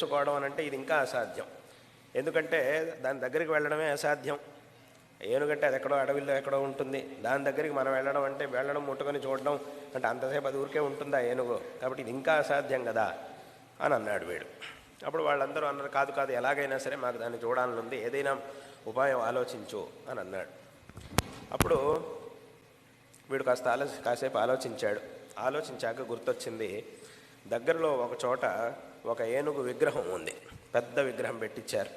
తెచ్చుకోవడం అని అంటే ఇది ఇంకా అసాధ్యం. ఎందుకంటే దాని దగ్గరికి వెళ్ళడమే అసాధ్యం. ఏనుగంటే అది ఎక్కడో అడవిలో ఎక్కడో ఉంటుంది. దాని దగ్గరికి మనం వెళ్ళడం అంటే వెళ్ళడం ముట్టుకొని చూడడం అంటే అంతసేపు అది ఊరికే ఉంటుందా ఏనుగు? కాబట్టి ఇది ఇంకా అసాధ్యం కదా అని అన్నాడు వీడు. అప్పుడు వాళ్ళందరూ అన్నారు కాదు కాదు ఎలాగైనా సరే మాకు దాన్ని చూడాలని ఉంది ఏదైనా ఉపాయం ఆలోచించు అని అన్నాడు. అప్పుడు వీడు కాస్త ఆలోచి కాసేపు ఆలోచించాడు. ఆలోచించాక గుర్తొచ్చింది దగ్గరలో ఒక చోట ఒక ఏనుగు విగ్రహం ఉంది. పెద్ద విగ్రహం పెట్టించారు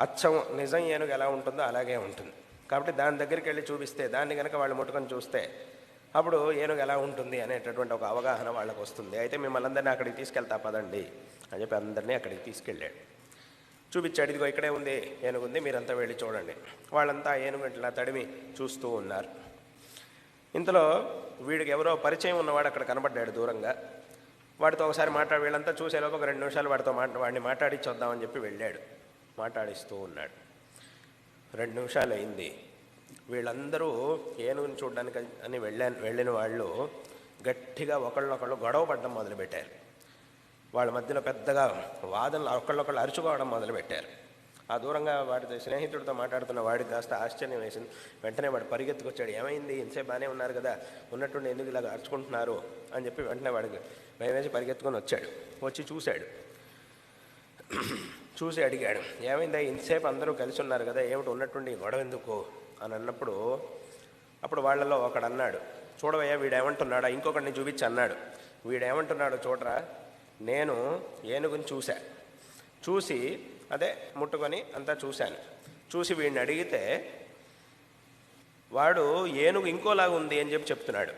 అచ్చం నిజం ఏనుగు ఎలా ఉంటుందో అలాగే ఉంటుంది. కాబట్టి దాని దగ్గరికి వెళ్ళి చూపిస్తే దాన్ని కనుక వాళ్ళు ముట్టుకొని చూస్తే అప్పుడు ఏనుగు ఎలా ఉంటుంది అనేటటువంటి ఒక అవగాహన వాళ్ళకు వస్తుంది. అయితే మిమ్మల్ని అందరినీ అక్కడికి తీసుకెళ్తా పదండి అని చెప్పి అందరినీ అక్కడికి తీసుకెళ్ళాడు. చూపించాడు ఇదిగో ఇక్కడే ఉంది ఏనుగు ఉంది మీరంతా వెళ్ళి చూడండి. వాళ్ళంతా ఏనుగు ఇట్లా తడిమి చూస్తూ ఉన్నారు. ఇంతలో వీడికి ఎవరో పరిచయం ఉన్నవాడు అక్కడ కనబడ్డాడు దూరంగా. వాడితో ఒకసారి మాట్లాడి వీళ్ళంతా చూసేలోపు ఒక రెండు నిమిషాలు వాడితో మాట వాడిని మాట్లాడించొద్దామని చెప్పి వెళ్ళాడు. మాట్లాడిస్తూ ఉన్నాడు. రెండు నిమిషాలు అయింది వీళ్ళందరూ ఏనుగుని చూడడానికి అని వెళ్ళాను వెళ్ళిన వాళ్ళు గట్టిగా ఒకళ్ళొకళ్ళు గొడవ పడడం మొదలుపెట్టారు. వాళ్ళ మధ్యలో పెద్దగా వాదనలు ఒకళ్ళొకళ్ళు అరుచుకోవడం మొదలుపెట్టారు. ఆ దూరంగా వాడితో స్నేహితుడితో మాట్లాడుతున్న వాడికి కాస్త ఆశ్చర్యం వేసింది. వెంటనే వాడు పరిగెత్తుకొచ్చాడు. ఏమైంది? ఇంతసేపు బాగానే ఉన్నారు కదా. ఉన్నట్టుండి ఎందుకు ఇలాగ అరుచుకుంటున్నారు? అని చెప్పి వెంటనే వాడికి భయం వేసి పరిగెత్తుకొని వచ్చాడు. వచ్చి చూశాడు. చూసి అడిగాడు ఏమైందా? ఇంతసేపు అందరూ కలిసి ఉన్నారు కదా. ఏమిటి? ఉన్నట్టుండి గొడవ ఎందుకు? అని అన్నప్పుడు అప్పుడు వాళ్ళలో ఒకడు అన్నాడు చూడవయ్యా వీడేమంటున్నాడా? ఇంకొకడిని చూపించి అన్నాడు. వీడేమంటున్నాడు చూడరా? నేను ఏనుగుని చూశా. చూసి అదే ముట్టుకొని అంతా చూశాను. చూసి వీడిని అడిగితే వాడు ఏనుగు ఇంకోలాగా ఉంది అని చెప్పి చెప్తున్నాడు.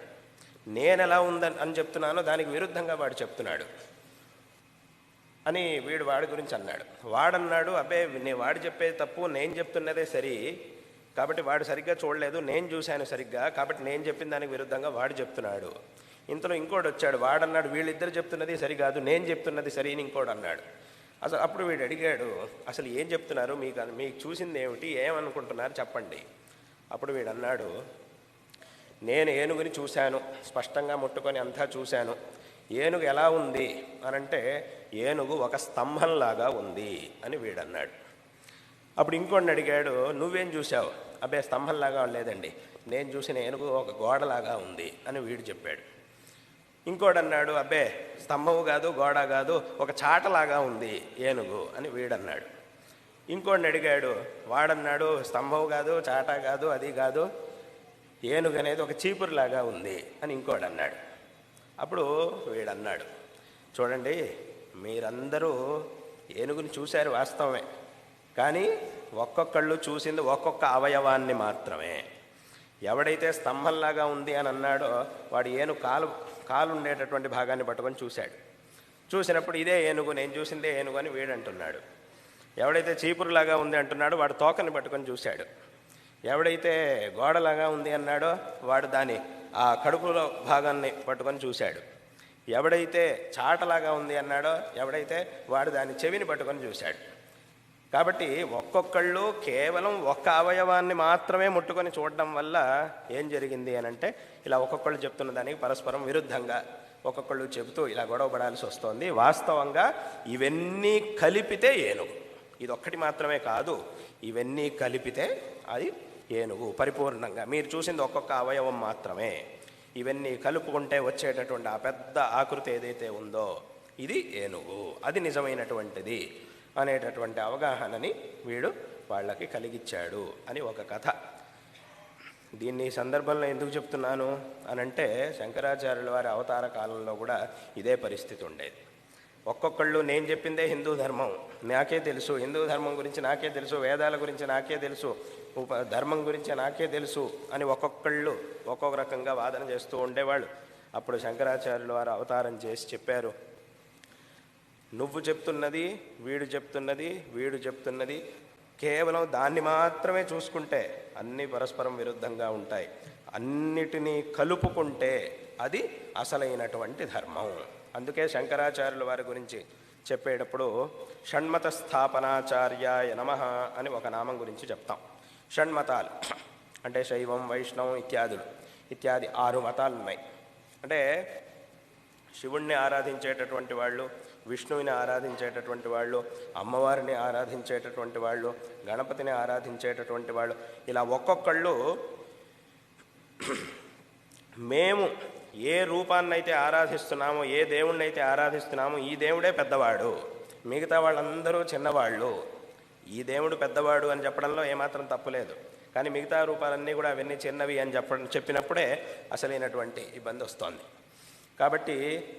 నేను ఎలా ఉందని అని చెప్తున్నానో దానికి విరుద్ధంగా వాడు చెప్తున్నాడు. అని వీడు వాడి గురించి అన్నాడు. వాడన్నాడు అబ్బే నేను వాడు చెప్పేది తప్పు నేను చెప్తున్నదే సరి. కాబట్టి వాడు సరిగ్గా చూడలేదు నేను చూశాను సరిగ్గా. కాబట్టి నేను చెప్పిన దానికి విరుద్ధంగా వాడు చెప్తున్నాడు. ఇంతలో ఇంకోటి వచ్చాడు. వాడన్నాడు వీళ్ళిద్దరు చెప్తున్నది సరికాదు నేను చెప్తున్నది సరి అని ఇంకోటి అన్నాడు. అసలు అప్పుడు వీడు అడిగాడు అసలు ఏం చెప్తున్నారు? మీకు మీకు చూసింది ఏమిటి? ఏమనుకుంటున్నారు? చెప్పండి. అప్పుడు వీడు అన్నాడు నేను ఏనుగుని చూశాను స్పష్టంగా ముట్టుకొని అంతా చూశాను. ఏనుగు ఎలా ఉంది? అనంటే ఏనుగు ఒక స్తంభంలాగా ఉంది అని వీడన్నాడు. అప్పుడు ఇంకోడిని అడిగాడు నువ్వేం చూసావు అబ్బే స్తంభంలాగా లేదండి. నేను చూసిన ఏనుగు ఒక గోడలాగా ఉంది అని వీడు చెప్పాడు. ఇంకోడు అన్నాడు అబ్బే స్తంభము కాదు గోడ కాదు ఒక చాటలాగా ఉంది ఏనుగు అని వీడన్నాడు. ఇంకోడిని అడిగాడు వాడన్నాడు స్తంభం కాదు చాట కాదు అది కాదు ఏనుగు అనేది ఒక చీపురులాగా ఉంది అని ఇంకోడు అన్నాడు అప్పుడు వీడన్నాడు చూడండి మీరందరూ ఏనుగుని చూశారు వాస్తవమే కానీ ఒక్కొక్కళ్ళు చూసింది ఒక్కొక్క అవయవాన్ని మాత్రమే. ఎవడైతే స్తంభంలాగా ఉంది అని అన్నాడో వాడు ఏను కాలు కాలు ఉండేటటువంటి భాగాన్ని పట్టుకొని చూశాడు. చూసినప్పుడు ఇదే ఏనుగు నేను చూసిందే ఏనుగు అని వీడంటున్నాడు. ఎవడైతే చీపురులాగా ఉంది అంటున్నాడో వాడు తోకని పట్టుకొని చూశాడు. ఎవడైతే గోడలాగా ఉంది అన్నాడో వాడు దాని ఆ కడుపులో భాగాన్ని పట్టుకొని చూశాడు. ఎవడైతే చాటలాగా ఉంది అన్నాడో ఎవడైతే వాడు దాని చెవిని పట్టుకొని చూశాడు. కాబట్టి ఒక్కొక్కళ్ళు కేవలం ఒక్క అవయవాన్ని మాత్రమే ముట్టుకొని చూడడం వల్ల ఏం జరిగింది అని అంటే ఇలా ఒక్కొక్కళ్ళు చెప్తున్న దానికి పరస్పరం విరుద్ధంగా ఒక్కొక్కళ్ళు చెబుతూ ఇలా గొడవ పడాల్సి వస్తోంది. వాస్తవంగా ఇవన్నీ కలిపితే ఏనుగు. ఇది ఒక్కటి మాత్రమే కాదు ఇవన్నీ కలిపితే అది ఏనుగు పరిపూర్ణంగా. మీరు చూసింది ఒక్కొక్క అవయవం మాత్రమే. ఇవన్నీ కలుపుకుంటే వచ్చేటటువంటి ఆ పెద్ద ఆకృతి ఏదైతే ఉందో ఇది ఏనుగు. అది నిజమైనటువంటిది. అనేటటువంటి అవగాహనని వీడు వాళ్ళకి కలిగించాడు అని ఒక కథ. దీన్ని ఈ సందర్భంలో ఎందుకు చెప్తున్నాను అనంటే శంకరాచార్యుల వారి అవతార కాలంలో కూడా ఇదే పరిస్థితి ఉండేది. ఒక్కొక్కళ్ళు నేను చెప్పిందే హిందూ ధర్మం నాకే తెలుసు. హిందూ ధర్మం గురించి నాకే తెలుసు. వేదాల గురించి నాకే తెలుసు. ఉప ధర్మం గురించి నాకే తెలుసు అని ఒక్కొక్కళ్ళు ఒక్కొక్క రకంగా వాదన చేస్తూ ఉండేవాళ్ళు. అప్పుడు శంకరాచార్యుల వారు అవతారం చేసి చెప్పారు. నువ్వు చెప్తున్నది వీడు చెప్తున్నది వీడు చెప్తున్నది కేవలం దాన్ని మాత్రమే చూసుకుంటే అన్నీ పరస్పరం విరుద్ధంగా ఉంటాయి. అన్నిటినీ కలుపుకుంటే అది అసలైనటువంటి ధర్మం. అందుకే శంకరాచార్యుల వారి గురించి చెప్పేటప్పుడు షణ్మత స్థాపనాచార్యాయ నమ అని ఒక నామం గురించి చెప్తాం. షణ్మతాలు అంటే శైవం వైష్ణవం ఇత్యాదులు. ఇత్యాది ఆరు మతాలు ఉన్నాయి అంటే శివుణ్ణి ఆరాధించేటటువంటి వాళ్ళు విష్ణువుని ఆరాధించేటటువంటి వాళ్ళు అమ్మవారిని ఆరాధించేటటువంటి వాళ్ళు గణపతిని ఆరాధించేటటువంటి వాళ్ళు. ఇలా ఒక్కొక్కళ్ళు మేము ఏ రూపాన్నైతే ఆరాధిస్తున్నామో ఏ దేవుణ్ణైతే ఆరాధిస్తున్నామో ఈ దేవుడే పెద్దవాడు. మిగతా వాళ్ళందరూ చిన్నవాళ్ళు. ఈ దేవుడు పెద్దవాడు అని చెప్పడంలో ఏమాత్రం తప్పులేదు కానీ మిగతా రూపాలన్నీ కూడా అవన్నీ చిన్నవి అని చెప్పడం చెప్పినప్పుడే అసలైనటువంటి ఇబ్బంది వస్తోంది. కాబట్టి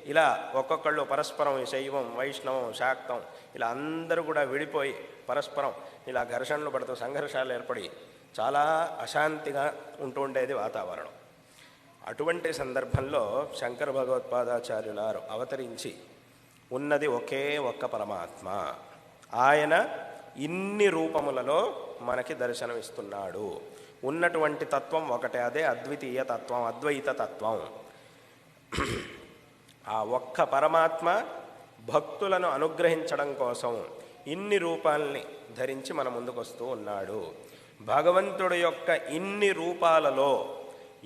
ఇలా ఒక్కొక్కళ్ళు పరస్పరం శైవం వైష్ణవం శాక్తం ఇలా అందరూ కూడా విడిపోయి పరస్పరం ఇలా ఘర్షణలు పడుతూ సంఘర్షాలు ఏర్పడి చాలా అశాంతిగా ఉంటూ ఉండేది వాతావరణం. అటువంటి సందర్భంలో శంకర భగవత్పాదాచార్యులారు అవతరించి ఉన్నది ఒకే ఒక్క పరమాత్మ. ఆయన ఇన్ని రూపములలో మనకి దర్శనమిస్తున్నాడు. ఉన్నటువంటి తత్వం ఒకటే అదే అద్వితీయ తత్వం అద్వైత తత్వం. ఆ ఒక్క పరమాత్మ భక్తులను అనుగ్రహించడం కోసం ఇన్ని రూపాల్ని ధరించి మన ముందుకు వస్తూ ఉన్నాడు. భగవంతుడి యొక్క ఇన్ని రూపాలలో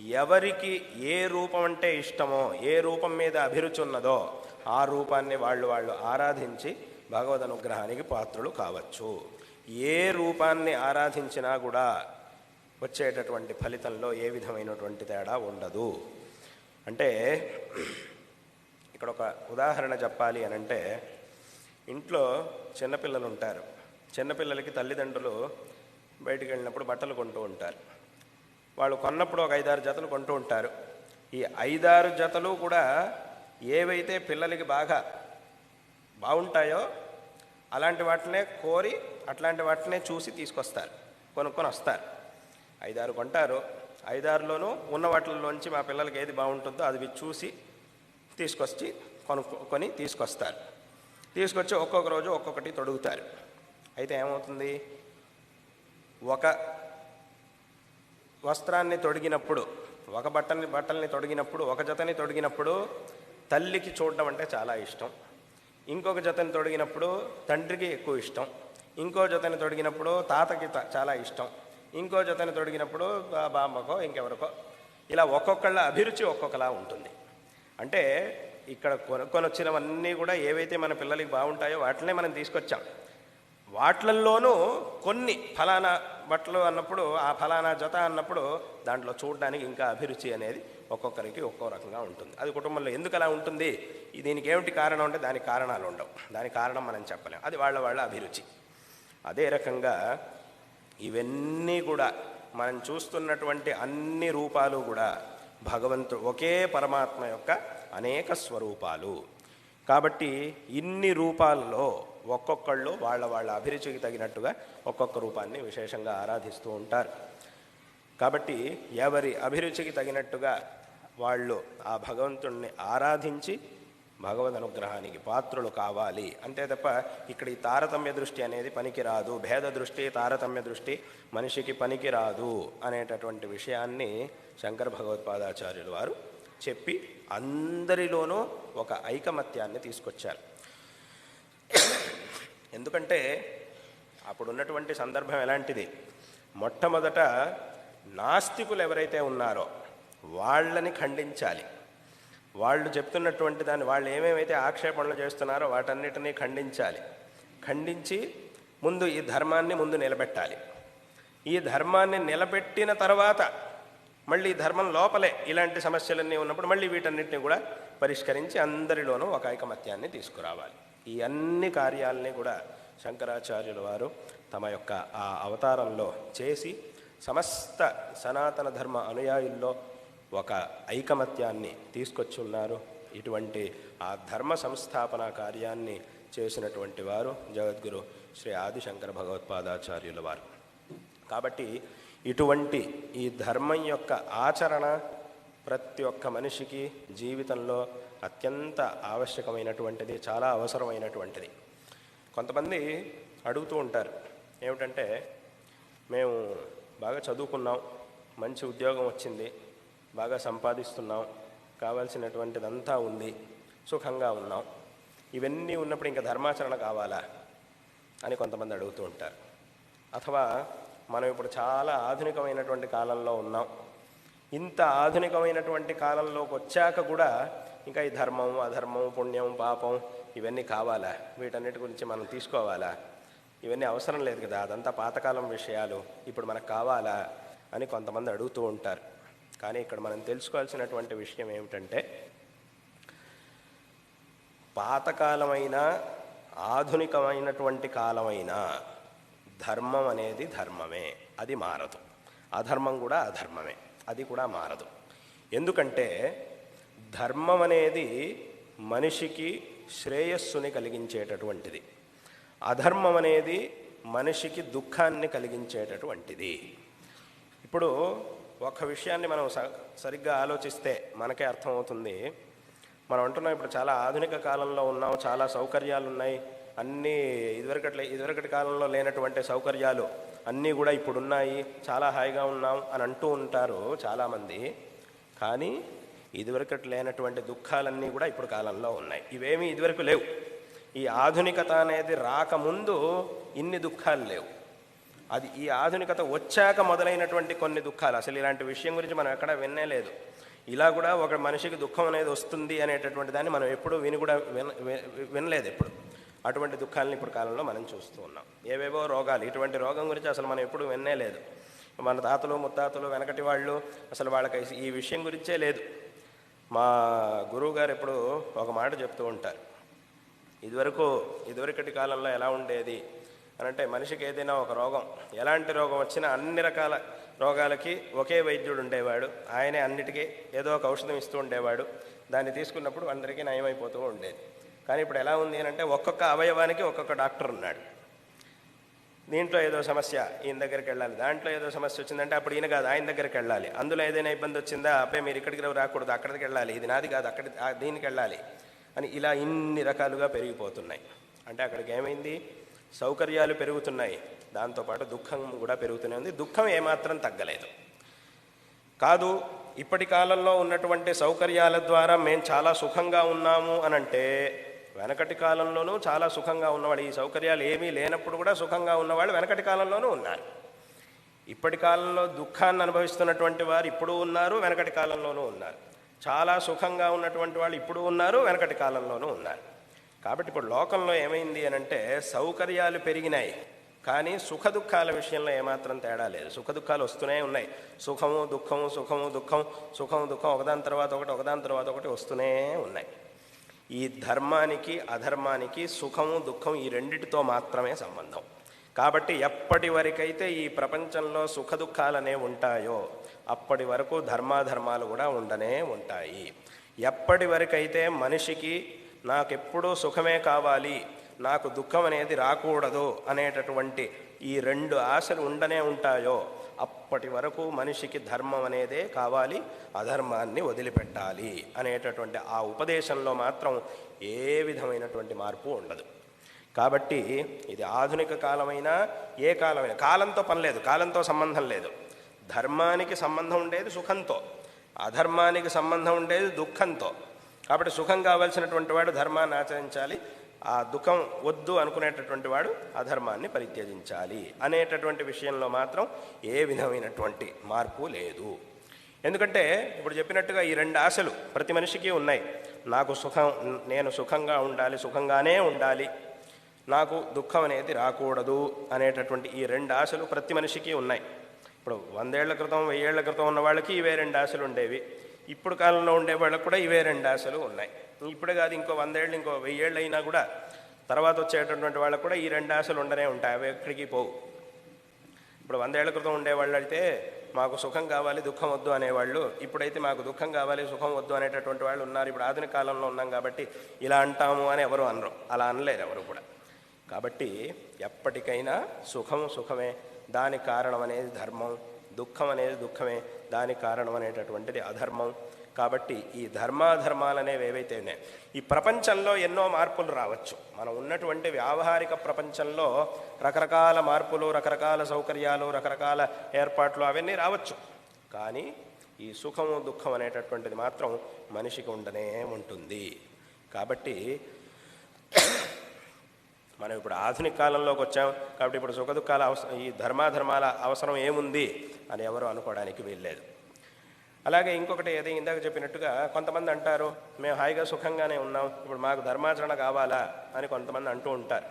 ఎవరికి ఏ రూపం అంటే ఇష్టమో ఏ రూపం మీద అభిరుచి ఉన్నదో ఆ రూపాన్ని వాళ్ళు వాళ్ళు ఆరాధించి భగవద్ అనుగ్రహానికి పాత్రులు కావచ్చు. ఏ రూపాన్ని ఆరాధించినా కూడా వచ్చేటటువంటి ఫలితంలో ఏ విధమైనటువంటి తేడా ఉండదు. అంటే ఇక్కడ ఒక ఉదాహరణ చెప్పాలి అని అంటే ఇంట్లో చిన్నపిల్లలు ఉంటారు చిన్నపిల్లలకి తల్లిదండ్రులు బయటికి వెళ్ళినప్పుడు బట్టలు కొంటూ ఉంటారు. వాళ్ళు కొన్నప్పుడు ఒక ఐదారు జతలు కొంటూ ఉంటారు. ఈ ఐదారు జతలు కూడా ఏవైతే పిల్లలకి బాగా బాగుంటాయో అలాంటి వాటినే కోరి అట్లాంటి వాటినే చూసి తీసుకొస్తారు కొనుక్కొని వస్తారు. ఐదారు కొంటారు. ఐదారులోనూ ఉన్న వాటిల్లోంచి మా పిల్లలకి ఏది బాగుంటుందో అది చూసి తీసుకొచ్చి కొనుక్కొని తీసుకొస్తారు. తీసుకొచ్చి ఒక్కొక్క రోజు ఒక్కొక్కటి తొడుగుతారు. అయితే ఏమవుతుంది? ఒక వస్త్రాన్ని తొడిగినప్పుడు ఒక బట్టని బట్టల్ని తొడిగినప్పుడు ఒక జతని తొడిగినప్పుడు తల్లికి చూడడం అంటే చాలా ఇష్టం. ఇంకొక జతని తొడిగినప్పుడు తండ్రికి ఎక్కువ ఇష్టం. ఇంకో జతని తొడిగినప్పుడు తాతకి త- చాలా ఇష్టం. ఇంకో జతని తొడిగినప్పుడు బా- బామ్మకో ఇంకెవరికో. ఇలా ఒక్కొక్కళ్ళ అభిరుచి ఒక్కొక్కలా ఉంటుంది. అంటే ఇక్కడ కొనుక్కొని వచ్చినవన్నీ కూడా ఏవైతే మన పిల్లలకి బాగుంటాయో వాటినే మనం తీసుకొచ్చాం. వాట్లల్లోనూ కొన్ని ఫలానా బట్టలు అన్నప్పుడు ఆ ఫలానా జత అన్నప్పుడు దాంట్లో చూడడానికి ఇంకా అభిరుచి అనేది ఒక్కొక్కరికి ఒక్కో రకంగా ఉంటుంది. అది కుటుంబంలో ఎందుకు అలా ఉంటుంది? దీనికి ఏమిటి కారణం అంటే దానికి కారణాలు ఉండవు. దానికి కారణం మనం చెప్పలేం. అది వాళ్ళ వాళ్ళ అభిరుచి. అదే రకంగా ఇవన్నీ కూడా మనం చూస్తున్నటువంటి అన్ని రూపాలు కూడా భగవంతుడు ఒకే పరమాత్మ యొక్క అనేక స్వరూపాలు. కాబట్టి ఇన్ని రూపాలలో ఒక్కొక్కళ్ళు వాళ్ళ వాళ్ళ అభిరుచికి తగినట్టుగా ఒక్కొక్క రూపాన్ని విశేషంగా ఆరాధిస్తూ ఉంటారు. కాబట్టి ఎవరి అభిరుచికి తగినట్టుగా వాళ్ళు ఆ భగవంతుణ్ణి ఆరాధించి భగవద్ అనుగ్రహానికి పాత్రులు కావాలి. అంతే తప్ప ఇక్కడ ఈ తారతమ్య దృష్టి అనేది పనికిరాదు. భేద దృష్టి తారతమ్య దృష్టి మనిషికి పనికిరాదు అనేటటువంటి విషయాన్ని శంకర భగవత్పాదాచార్యులు వారు చెప్పి అందరిలోనూ ఒక ఐకమత్యాన్ని తీసుకొచ్చారు. ఎందుకంటే అప్పుడు ఉన్నటువంటి సందర్భం ఎలాంటిది? మొట్టమొదట నాస్తికులు ఎవరైతే ఉన్నారో వాళ్ళని ఖండించాలి. వాళ్ళు చెప్తున్నటువంటి దాన్ని వాళ్ళు ఏమేమైతే ఆక్షేపణలు చేస్తున్నారో వాటన్నిటినీ ఖండించాలి. ఖండించి ముందు ఈ ధర్మాన్ని ముందు నిలబెట్టాలి. ఈ ధర్మాన్ని నిలబెట్టిన తర్వాత మళ్ళీ ధర్మం లోపలే ఇలాంటి సమస్యలన్నీ ఉన్నప్పుడు మళ్ళీ వీటన్నిటిని కూడా పరిష్కరించి అందరిలోనూ ఒక ఐకమత్యాన్ని తీసుకురావాలి. ఈ అన్ని కార్యాలని కూడా శంకరాచార్యుల వారు తమ యొక్క ఆ అవతారంలో చేసి సమస్త సనాతన ధర్మ అనుయాయుల్లో ఒక ఐకమత్యాన్ని తీసుకొచ్చి ఉన్నారు ఇటువంటి ఆ ధర్మ సంస్థాపన కార్యాన్ని చేసినటువంటి వారు జగద్గురు శ్రీ ఆదిశంకర భగవత్పాదాచార్యుల వారు. కాబట్టి ఇటువంటి ఈ ధర్మం యొక్క ఆచరణ ప్రతి ఒక్క మనిషికి జీవితంలో అత్యంత ఆవశ్యకమైనటువంటిది చాలా అవసరమైనటువంటిది. కొంతమంది అడుగుతూ ఉంటారు ఏమిటంటే మేము బాగా చదువుకున్నాం మంచి ఉద్యోగం వచ్చింది బాగా సంపాదిస్తున్నాం. కావాల్సినటువంటిదంతా ఉంది. సుఖంగా ఉన్నాం. ఇవన్నీ ఉన్నప్పుడు ఇంకా ధర్మాచరణ కావాలా? అని కొంతమంది అడుగుతూ ఉంటారు. అథవా మనం ఇప్పుడు చాలా ఆధునికమైనటువంటి కాలంలో ఉన్నాం. ఇంత ఆధునికమైనటువంటి కాలంలోకి వచ్చాక కూడా ఇంకా ఈ ధర్మం అధర్మం పుణ్యం పాపం ఇవన్నీ కావాలా? వీటన్నిటి గురించి మనం తీసుకోవాలా? ఇవన్నీ అవసరం లేదు కదా. అదంతా పాతకాలం విషయాలు. ఇప్పుడు మనకు కావాలా? అని కొంతమంది అడుగుతూ ఉంటారు. కానీ ఇక్కడ మనం తెలుసుకోవాల్సినటువంటి విషయం ఏమిటంటే పాతకాలమైన ఆధునికమైనటువంటి కాలమైన ధర్మం అనేది ధర్మమే అది మారదు. అధర్మం కూడా అధర్మమే అది కూడా మారదు. ఎందుకంటే ధర్మం అనేది మనిషికి శ్రేయస్సుని కలిగించేటటువంటిది. అధర్మం అనేది మనిషికి దుఃఖాన్ని కలిగించేటటువంటిది. ఇప్పుడు ఒక విషయాన్ని మనం స- సరిగ్గా ఆలోచిస్తే మనకే అర్థమవుతుంది. మనం అంటున్నాం ఇప్పుడు చాలా ఆధునిక కాలంలో ఉన్నాం చాలా సౌకర్యాలు ఉన్నాయి. అన్నీ ఇదివరకట్లే ఇదివరకటి కాలంలో లేనటువంటి సౌకర్యాలు అన్నీ కూడా ఇప్పుడున్నాయి. చాలా హాయిగా ఉన్నాం అని అంటూ ఉంటారు చాలామంది. కానీ ఇదివరకటి లేనటువంటి దుఃఖాలన్నీ కూడా ఇప్పుడు కాలంలో ఉన్నాయి. ఇవేమీ ఇదివరకు లేవు. ఈ ఆధునికత అనేది రాకముందు ఇన్ని దుఃఖాలు లేవు. అది ఈ ఆధునికత వచ్చాక మొదలైనటువంటి కొన్ని దుఃఖాలు. అసలు ఇలాంటి విషయం గురించి మనం ఎక్కడా విన్నే లేదు. ఇలా కూడా ఒక మనిషికి దుఃఖం అనేది వస్తుంది అనేటటువంటి దాన్ని మనం ఎప్పుడూ విని కూడా విన వి- వినలేదు ఎప్పుడు. అటువంటి దుఃఖాలను ఇప్పుడు కాలంలో మనం చూస్తూ ఉన్నాం. ఏవేవో రోగాలు ఇటువంటి రోగం గురించి అసలు మనం ఎప్పుడు విన్నే లేదు. మన తాతలు ముత్తాతలు వెనకటి వాళ్ళు అసలు వాళ్ళకి ఈ విషయం గురించే లేదు. మా గురువు గారు ఎప్పుడు ఒక మాట చెప్తూ ఉంటారు. ఇదివరకు ఇదివరకటి కాలంలో ఎలా ఉండేది? అని అంటే మనిషికి ఏదైనా ఒక రోగం ఎలాంటి రోగం వచ్చినా అన్ని రకాల రోగాలకి ఒకే వైద్యుడు ఉండేవాడు. ఆయనే అన్నిటికీ ఏదో ఒక ఔషధం ఇస్తూ ఉండేవాడు. దాన్ని తీసుకున్నప్పుడు అందరికీ నయమైపోతూ ఉండేది. కానీ ఇప్పుడు ఎలా ఉంది అని అంటే ఒక్కొక్క అవయవానికి ఒక్కొక్క డాక్టర్ ఉన్నాడు. దీంట్లో ఏదో సమస్య ఈయన దగ్గరికి వెళ్ళాలి. దాంట్లో ఏదో సమస్య వచ్చిందంటే అప్పుడు ఈయన కాదు ఆయన దగ్గరికి వెళ్ళాలి. అందులో ఏదైనా ఇబ్బంది వచ్చిందా అబ్బాయి మీరు ఇక్కడికి రాకూడదు అక్కడికి వెళ్ళాలి ఇది నాది కాదు అక్కడికి దీనికి వెళ్ళాలి అని ఇలా ఇన్ని రకాలుగా పెరిగిపోతున్నాయి. అంటే అక్కడికి ఏమైంది? సౌకర్యాలు పెరుగుతున్నాయి. దాంతోపాటు దుఃఖం కూడా పెరుగుతూనే ఉంది. దుఃఖం ఏమాత్రం తగ్గలేదు. కాదు ఇప్పటి కాలంలో ఉన్నటువంటి సౌకర్యాల ద్వారా మేము చాలా సుఖంగా ఉన్నాము అని అంటే వెనకటి కాలంలోనూ చాలా సుఖంగా ఉన్నవాళ్ళు ఈ సౌకర్యాలు ఏమీ లేనప్పుడు కూడా సుఖంగా ఉన్నవాళ్ళు వెనకటి కాలంలోనూ ఉన్నారు. ఇప్పటి కాలంలో దుఃఖాన్ని అనుభవిస్తున్నటువంటి వారు ఇప్పుడు ఉన్నారు వెనకటి కాలంలోనూ ఉన్నారు. చాలా సుఖంగా ఉన్నటువంటి వాళ్ళు ఇప్పుడు ఉన్నారు వెనకటి కాలంలోనూ ఉన్నారు. కాబట్టి ఇప్పుడు లోకంలో ఏమైంది అని అంటే సౌకర్యాలు పెరిగినాయి. కానీ సుఖ దుఃఖాల విషయంలో ఏమాత్రం తేడా లేదు. సుఖ దుఃఖాలు వస్తూనే ఉన్నాయి. సుఖము దుఃఖము సుఖము దుఃఖం సుఖము దుఃఖం ఒకదాని తర్వాత ఒకటి ఒకదాని తర్వాత ఒకటి వస్తూనే ఉన్నాయి. ఈ ధర్మానికి అధర్మానికి సుఖము దుఃఖం ఈ రెండిటితో మాత్రమే సంబంధం. కాబట్టి ఎప్పటి వరకైతే ఈ ప్రపంచంలో సుఖ దుఃఖాలనే ఉంటాయో అప్పటి వరకు ధర్మాధర్మాలు కూడా ఉండనే ఉంటాయి. ఎప్పటి వరకైతే మనిషికి నాకెప్పుడూ సుఖమే కావాలి నాకు దుఃఖం అనేది రాకూడదు అనేటటువంటి ఈ రెండు ఆశలు ఉండనే ఉంటాయో అప్పటి వరకు మనిషికి ధర్మం అనేదే కావాలి అధర్మాన్ని వదిలిపెట్టాలి అనేటటువంటి ఆ ఉపదేశంలో మాత్రం ఏ విధమైనటువంటి మార్పు ఉండదు. కాబట్టి ఇది ఆధునిక కాలమైనా ఏ కాలమైనా కాలంతో పని లేదు కాలంతో సంబంధం లేదు. ధర్మానికి సంబంధం ఉండేది సుఖంతో అధర్మానికి సంబంధం ఉండేది దుఃఖంతో. కాబట్టి సుఖం కావాల్సినటువంటి వాడు ధర్మాన్ని ఆచరించాలి. ఆ దుఃఖం వద్దు అనుకునేటటువంటి వాడు అధర్మాన్ని పరిత్యజించాలి అనేటటువంటి విషయంలో మాత్రం ఏ విధమైనటువంటి మార్పు లేదు. ఎందుకంటే ఇప్పుడు చెప్పినట్టుగా ఈ రెండు ఆశలు ప్రతి మనిషికి ఉన్నాయి. నాకు సుఖం నేను సుఖంగా ఉండాలి సుఖంగానే ఉండాలి. నాకు దుఃఖం అనేది రాకూడదు అనేటటువంటి ఈ రెండు ఆశలు ప్రతి మనిషికి ఉన్నాయి. ఇప్పుడు వందేళ్ళ క్రితం వెయ్యేళ్ళ క్రితం ఉన్న వాళ్ళకి ఇవే రెండు ఆశలు ఉండేవి. ఇప్పుడు కాలంలో ఉండే వాళ్ళకు కూడా ఇవే రెండు ఆశలు ఉన్నాయి. ఇప్పుడే కాదు ఇంకో వందేళ్ళు ఇంకో వెయ్యేళ్ళు అయినా కూడా తర్వాత వచ్చేటటువంటి వాళ్ళకు కూడా ఈ రెండు ఆశలు ఉండనే ఉంటాయి. అవి ఎక్కడికి పోవు. ఇప్పుడు వందేళ్ళ క్రితం ఉండేవాళ్ళు అయితే మాకు సుఖం కావాలి దుఃఖం వద్దు అనేవాళ్ళు ఇప్పుడైతే మాకు దుఃఖం కావాలి సుఖం వద్దు అనేటటువంటి వాళ్ళు ఉన్నారు. ఇప్పుడు ఆధునిక కాలంలో ఉన్నాం కాబట్టి ఇలా అంటాము అని ఎవరు అనరు. అలా అనలేరు ఎవరు కూడా. కాబట్టి ఎప్పటికైనా సుఖం సుఖమే దానికి కారణం అనేది ధర్మం దుఃఖం అనేది దుఃఖమే దానికి కారణం అనేటటువంటిది అధర్మం. కాబట్టి ఈ ధర్మాధర్మాలు అనేవి ఏవైతే ఉన్నాయి ఈ ప్రపంచంలో ఎన్నో మార్పులు రావచ్చు. మనం ఉన్నటువంటి వ్యావహారిక ప్రపంచంలో రకరకాల మార్పులు రకరకాల సౌకర్యాలు రకరకాల ఏర్పాట్లు అవన్నీ రావచ్చు. కానీ ఈ సుఖము దుఃఖం అనేటటువంటిది మాత్రం మనిషికి ఉండనే ఉంటుంది. కాబట్టి మనం ఇప్పుడు ఆధునిక కాలంలోకి వచ్చాం కాబట్టి ఇప్పుడు సుఖదుఖాల అవసరం ఈ ధర్మాధర్మాల అవసరం ఏముంది అని ఎవరు అనుకోవడానికి వీల్లేదు. అలాగే ఇంకొకటి ఏదో ఇందాక చెప్పినట్టుగా కొంతమంది అంటారు మేము హాయిగా సుఖంగానే ఉన్నాం ఇప్పుడు మాకు ధర్మాచరణ కావాలా? అని కొంతమంది అంటూ ఉంటారు.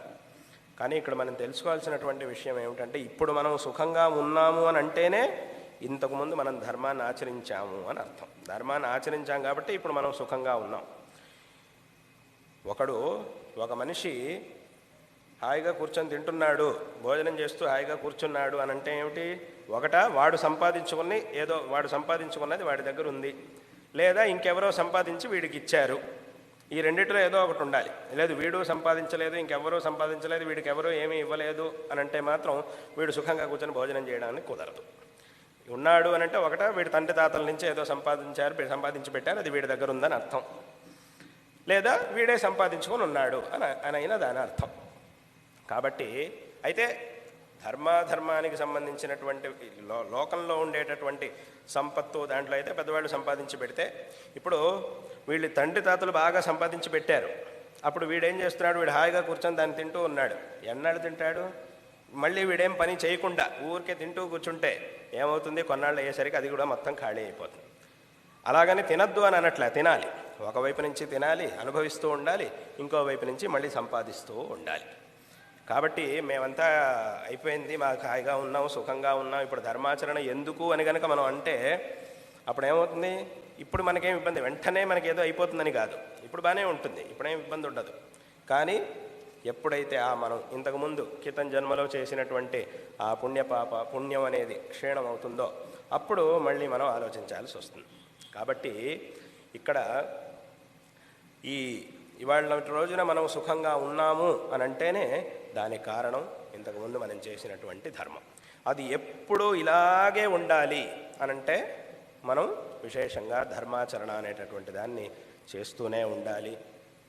కానీ ఇక్కడ మనం తెలుసుకోవాల్సినటువంటి విషయం ఏమిటంటే ఇప్పుడు మనం సుఖంగా ఉన్నాము అని అంటేనే ఇంతకుముందు మనం ధర్మాన్ని ఆచరించాము అని అర్థం. ధర్మాన్ని ఆచరించాం కాబట్టి ఇప్పుడు మనం సుఖంగా ఉన్నాం. ఒకడు ఒక మనిషి హాయిగా కూర్చొని తింటున్నాడు భోజనం చేస్తూ హాయిగా కూర్చున్నాడు అని అంటే ఏమిటి? ఒకట వాడు సంపాదించుకుని ఏదో వాడు సంపాదించుకున్నది వాడి దగ్గర ఉంది. లేదా ఇంకెవరో సంపాదించి వీడికి ఇచ్చారు. ఈ రెండిట్లో ఏదో ఒకటి ఉండాలి. లేదు వీడు సంపాదించలేదు ఇంకెవరూ సంపాదించలేదు వీడికి ఎవరూ ఏమీ ఇవ్వలేదు అని అంటే మాత్రం వీడు సుఖంగా కూర్చొని భోజనం చేయడానికి కుదరదు. ఉన్నాడు అని అంటే ఒకట వీడి తండ్రి తాతల నుంచి ఏదో సంపాదించారు సంపాదించి పెట్టారు అది వీడి దగ్గర ఉందని అర్థం. లేదా వీడే సంపాదించుకొని ఉన్నాడు అని అని అయినా దాని అర్థం. కాబట్టి అయితే ధర్మాధర్మానికి సంబంధించినటువంటి లో లోకంలో ఉండేటటువంటి సంపత్తు దాంట్లో అయితే పెద్దవాళ్ళు సంపాదించి పెడితే ఇప్పుడు వీళ్ళు తండ్రి తాతలు బాగా సంపాదించి పెట్టారు. అప్పుడు వీడేం చేస్తున్నాడు? వీడు హాయిగా కూర్చొని దాన్ని తింటూ ఉన్నాడు. ఎన్నాళ్ళు తింటాడు? మళ్ళీ వీడేం పని చేయకుండా ఊరికే తింటూ కూర్చుంటే ఏమవుతుంది? కొన్నాళ్ళు అయ్యేసరికి అది కూడా మొత్తం ఖాళీ అయిపోతుంది. అలాగని తినద్దు అని అనట్లే తినాలి. ఒకవైపు నుంచి తినాలి అనుభవిస్తూ ఉండాలి ఇంకో వైపు నుంచి మళ్ళీ సంపాదిస్తూ ఉండాలి. కాబట్టి మేమంతా అయిపోయింది మాకు హాయిగా ఉన్నాం సుఖంగా ఉన్నాం. ఇప్పుడు ధర్మాచరణ ఎందుకు అని కనుక మనం అంటే అప్పుడు ఏమవుతుంది ఇప్పుడు మనకేం ఇబ్బంది? వెంటనే మనకి ఏదో అయిపోతుందని కాదు. ఇప్పుడు బాగానే ఉంటుంది. ఇప్పుడేం ఇబ్బంది ఉండదు. కానీ ఎప్పుడైతే ఆ మనం ఇంతకుముందు క్రితం జన్మలో చేసినటువంటి ఆ పుణ్యపాప పుణ్యం అనేది క్షీణం అవుతుందో అప్పుడు మళ్ళీ మనం ఆలోచించాల్సి వస్తుంది. కాబట్టి ఇక్కడ ఈ ఇవాళ రోజున మనం సుఖంగా ఉన్నాము అని అంటేనే దానికి కారణం ఇంతకుముందు మనం చేసినటువంటి ధర్మం. అది ఎప్పుడూ ఇలాగే ఉండాలి అనంటే మనం విశేషంగా ధర్మాచరణ అనేటటువంటి దాన్ని చేస్తూనే ఉండాలి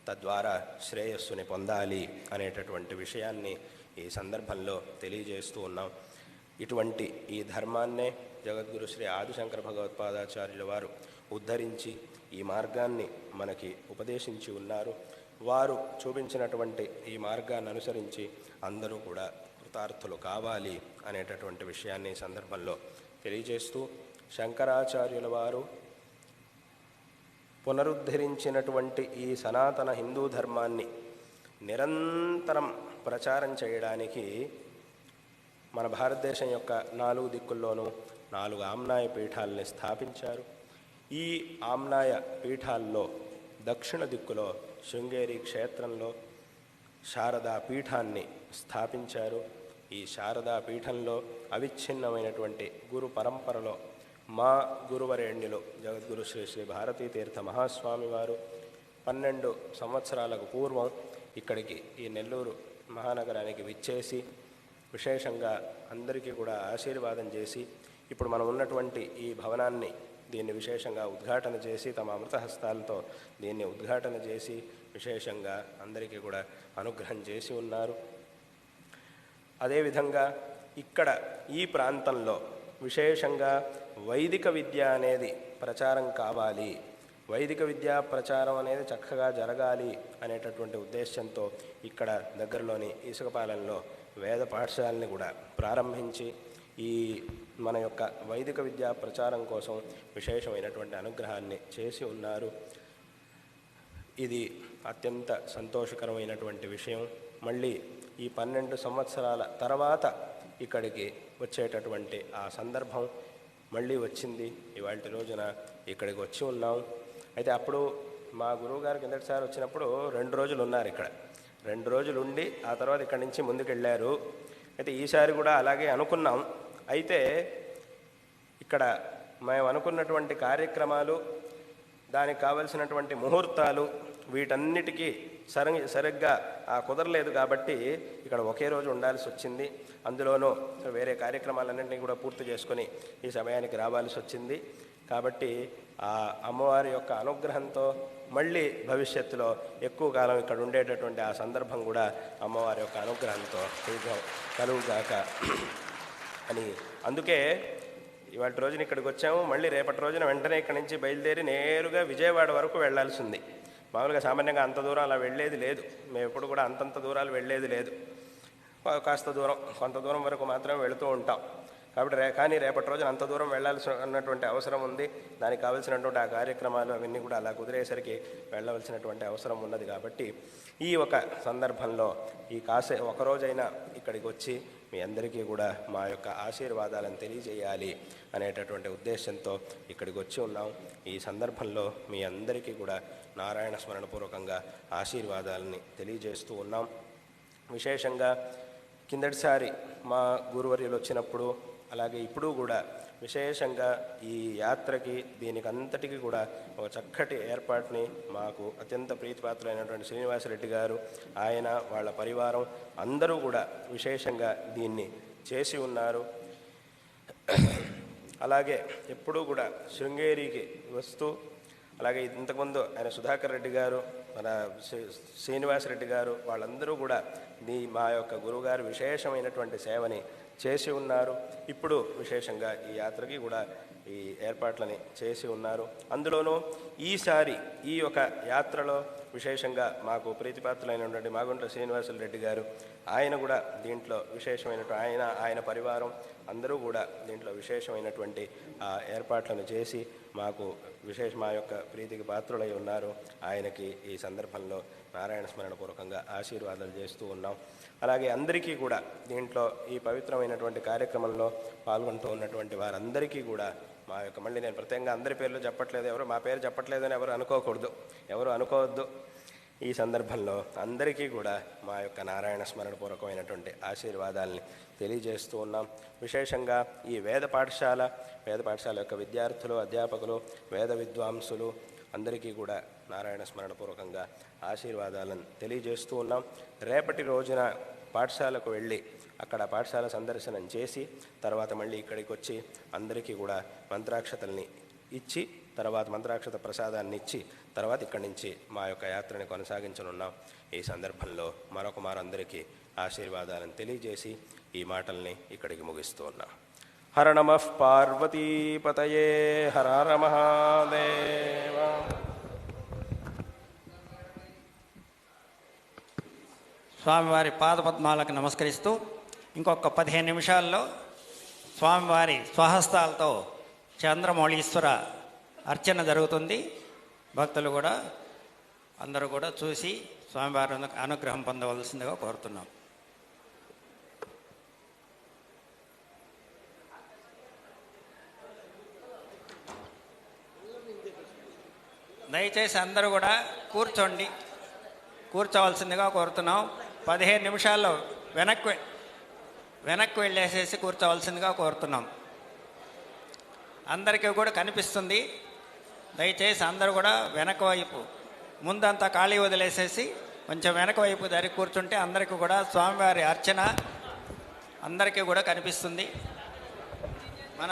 తద్వారా శ్రేయస్సుని పొందాలి అనేటటువంటి విషయాన్ని ఈ సందర్భంలో తెలియజేస్తూ ఉన్నాం. ఇటువంటి ఈ ధర్మాన్నే జగద్గురు శ్రీ ఆదిశంకర భగవత్పాదాచార్యుల వారు ఉద్ధరించి ఈ మార్గాన్ని మనకి ఉపదేశించి ఉన్నారు. వారు చూపించినటువంటి ఈ మార్గాన్ని అనుసరించి అందరూ కూడా కృతార్థులు కావాలి అనేటటువంటి విషయాన్ని ఈ సందర్భంలో తెలియజేస్తూ శంకరాచార్యుల వారు పునరుద్ధరించినటువంటి ఈ సనాతన హిందూ ధర్మాన్ని నిరంతరం ప్రచారం చేయడానికి మన భారతదేశం యొక్క నాలుగు దిక్కుల్లోనూ నాలుగు ఆమ్నాయ పీఠాలని స్థాపించారు. ఈ ఆమ్నాయ పీఠాల్లో దక్షిణ దిక్కులో శృంగేరి క్షేత్రంలో శారదా పీఠాన్ని స్థాపించారు. ఈ శారదా పీఠంలో అవిచ్ఛిన్నమైనటువంటి గురు పరంపరలో మా గురువరేణ్యులు జగద్గురు శ్రీ శ్రీ భారతీ తీర్థ మహాస్వామి వారు పన్నెండు సంవత్సరాలకు పూర్వం ఇక్కడికి ఈ నెల్లూరు మహానగరానికి విచ్చేసి విశేషంగా అందరికీ కూడా ఆశీర్వాదం చేసి ఇప్పుడు మనం ఉన్నటువంటి ఈ భవనాన్ని దీన్ని విశేషంగా ఉద్ఘాటన చేసి తమ అమృతహస్తాలతో దీన్ని ఉద్ఘాటన చేసి విశేషంగా అందరికీ కూడా అనుగ్రహం చేసి ఉన్నారు. అదేవిధంగా ఇక్కడ ఈ ప్రాంతంలో విశేషంగా వైదిక విద్య అనేది ప్రచారం కావాలి. వైదిక విద్యా ప్రచారం అనేది చక్కగా జరగాలి అనేటటువంటి ఉద్దేశంతో ఇక్కడ దగ్గరలోని ఇసుకపాలెంలో వేద పాఠశాలని కూడా ప్రారంభించి ఈ మన యొక్క వైదిక విద్యా ప్రచారం కోసం విశేషమైనటువంటి అనుగ్రహాన్ని చేసి ఉన్నారు. ఇది అత్యంత సంతోషకరమైనటువంటి విషయం. మళ్ళీ ఈ పన్నెండు సంవత్సరాల తర్వాత ఇక్కడికి వచ్చేటటువంటి ఆ సందర్భం మళ్ళీ వచ్చింది. ఇవాళ రోజున ఇక్కడికి వచ్చి ఉన్నాం. అయితే అప్పుడు మా గురువు గారు కిందటిసారి వచ్చినప్పుడు రెండు రోజులు ఉన్నారు ఇక్కడ. రెండు రోజులు ఉండి ఆ తర్వాత ఇక్కడి నుంచి ముందుకెళ్ళారు. అయితే ఈసారి కూడా అలాగే అనుకున్నాం. అయితే ఇక్కడ మేము అనుకున్నటువంటి కార్యక్రమాలు దానికి కావలసినటువంటి ముహూర్తాలు వీటన్నిటికీ సరి సరిగ్గా ఆ కుదరలేదు కాబట్టి ఇక్కడ ఒకే రోజు ఉండాల్సి వచ్చింది. అందులోనూ వేరే కార్యక్రమాలన్నింటినీ కూడా పూర్తి చేసుకొని ఈ సమయానికి రావాల్సి వచ్చింది. కాబట్టి ఆ అమ్మవారి యొక్క అనుగ్రహంతో మళ్ళీ భవిష్యత్తులో ఎక్కువ కాలం ఇక్కడ ఉండేటటువంటి ఆ సందర్భం కూడా అమ్మవారి యొక్క అనుగ్రహంతో కలుగుగాక అని. అందుకే ఇవాళ రోజున ఇక్కడికి వచ్చాము. మళ్ళీ రేపటి రోజున వెంటనే ఇక్కడి నుంచి బయలుదేరి నేరుగా విజయవాడ వరకు వెళ్ళాల్సింది మామూలుగా సామాన్యంగా అంత దూరం అలా వెళ్ళేది లేదు. మేము ఎప్పుడు కూడా అంతంత దూరాలు వెళ్ళేది లేదు. కాస్త దూరం కొంత దూరం వరకు మాత్రమే వెళుతూ ఉంటాం. కాబట్టి రే కానీ రేపటి రోజున అంత దూరం వెళ్ళాల్సి ఉన్నటువంటి అవసరం ఉంది. దానికి కావలసినటువంటి ఆ కార్యక్రమాలు అవన్నీ కూడా అలా కుదిరేసరికి వెళ్ళవలసినటువంటి అవసరం ఉన్నది కాబట్టి ఈ ఒక సందర్భంలో ఈ కాసే ఒకరోజైనా ఇక్కడికి వచ్చి మీ అందరికీ కూడా మా యొక్క ఆశీర్వాదాలను తెలియజేయాలి అనేటటువంటి ఉద్దేశంతో ఇక్కడికి వచ్చి ఉన్నాం. ఈ సందర్భంలో మీ అందరికీ కూడా నారాయణ స్మరణపూర్వకంగా ఆశీర్వాదాలని తెలియజేస్తూ ఉన్నాం. విశేషంగా కిందటిసారి మా గురువర్యులు వచ్చినప్పుడు అలాగే ఇప్పుడు కూడా విశేషంగా ఈ యాత్రకి దీనికి అంతటికి కూడా ఒక చక్కటి ఏర్పాటుని మాకు అత్యంత ప్రీతిపాత్రులైనటువంటి శ్రీనివాసరెడ్డి గారు ఆయన వాళ్ళ పరివారం అందరూ కూడా విశేషంగా దీన్ని చేసి ఉన్నారు. అలాగే ఎప్పుడూ కూడా శృంగేరికి వస్తూ అలాగే ఇంతకుముందు ఆయన సుధాకర్ రెడ్డి గారు మన శ్రీనివాసరెడ్డి శ్రీనివాస్ రెడ్డి గారు వాళ్ళందరూ కూడా మీ మా యొక్క గురువుగారు విశేషమైనటువంటి సేవని చేసి ఉన్నారు. ఇప్పుడు విశేషంగా ఈ యాత్రకి కూడా ఈ ఏర్పాట్లని చేసి ఉన్నారు. అందులోనూ ఈసారి ఈ యొక్క యాత్రలో విశేషంగా మాకు ప్రీతిపాత్రులైనటువంటి మాగుంట్ల శ్రీనివాసులు రెడ్డి గారు ఆయన కూడా దీంట్లో విశేషమైనటువంటి ఆయన ఆయన పరివారం అందరూ కూడా దీంట్లో విశేషమైనటువంటి ఏర్పాట్లను చేసి మాకు విశేష మా యొక్క ప్రీతికి పాత్రులై ఉన్నారు. ఆయనకి ఈ సందర్భంలో నారాయణ స్మరణ పూర్వకంగా ఆశీర్వాదాలు చేస్తూ ఉన్నాం. అలాగే అందరికీ కూడా దీంట్లో ఈ పవిత్రమైనటువంటి కార్యక్రమంలో పాల్గొంటూ ఉన్నటువంటి వారందరికీ కూడా మా యొక్క మళ్ళీ నేను ప్రత్యేకంగా అందరి పేర్లు చెప్పట్లేదు ఎవరు మా పేరు చెప్పట్లేదని ఎవరు అనుకోకూడదు. ఎవరు అనుకోవద్దు. ఈ సందర్భంలో అందరికీ కూడా మా యొక్క నారాయణ స్మరణ పూర్వకమైనటువంటి ఆశీర్వాదాలని తెలియజేస్తూ ఉన్నాం. విశేషంగా ఈ వేద పాఠశాల వేద పాఠశాల యొక్క విద్యార్థులు అధ్యాపకులు వేద విద్వాంసులు అందరికీ కూడా నారాయణ స్మరణ పూర్వకంగా ఆశీర్వాదాలను తెలియజేస్తూ ఉన్నాం. రేపటి రోజున పాఠశాలకు వెళ్ళి అక్కడ పాఠశాల సందర్శనం చేసి తర్వాత మళ్ళీ ఇక్కడికి వచ్చి అందరికీ కూడా మంత్రాక్షతల్ని ఇచ్చి తర్వాత మంత్రాక్షత ప్రసాదాన్ని ఇచ్చి తర్వాత ఇక్కడి నుంచి మా యొక్క యాత్రని కొనసాగించనున్నాం. ఈ సందర్భంలో మరొక మారందరికీ ఆశీర్వాదాలను తెలియజేసి ఈ మాటల్ని ఇక్కడికి ముగిస్తూ ఉన్నాం. హర నమ పార్వతీపతయే హర హర మహాదేవ. స్వామివారి పాదపద్మాలకు నమస్కరిస్తూ ఇంకొక పదిహేను నిమిషాల్లో స్వామివారి స్వహస్తాలతో చంద్రమౌళీశ్వర అర్చన జరుగుతుంది. భక్తులు కూడా అందరూ కూడా చూసి స్వామివారి అనుగ్రహం పొందవలసిందిగా కోరుతున్నాం. దయచేసి అందరూ కూడా కూర్చోండి. కూర్చోవలసిందిగా కోరుతున్నాం. పదిహేను నిమిషాల్లో వెనక్కి వెనక్కి వెళ్ళేసేసి కూర్చోవలసిందిగా కోరుతున్నాం. అందరికీ కూడా కనిపిస్తుంది. దయచేసి అందరూ కూడా వెనక వైపు ముందంతా ఖాళీ వదిలేసేసి కొంచెం వెనక వైపు దరి కూర్చుంటే అందరికీ కూడా స్వామివారి అర్చన అందరికీ కూడా కనిపిస్తుంది. మన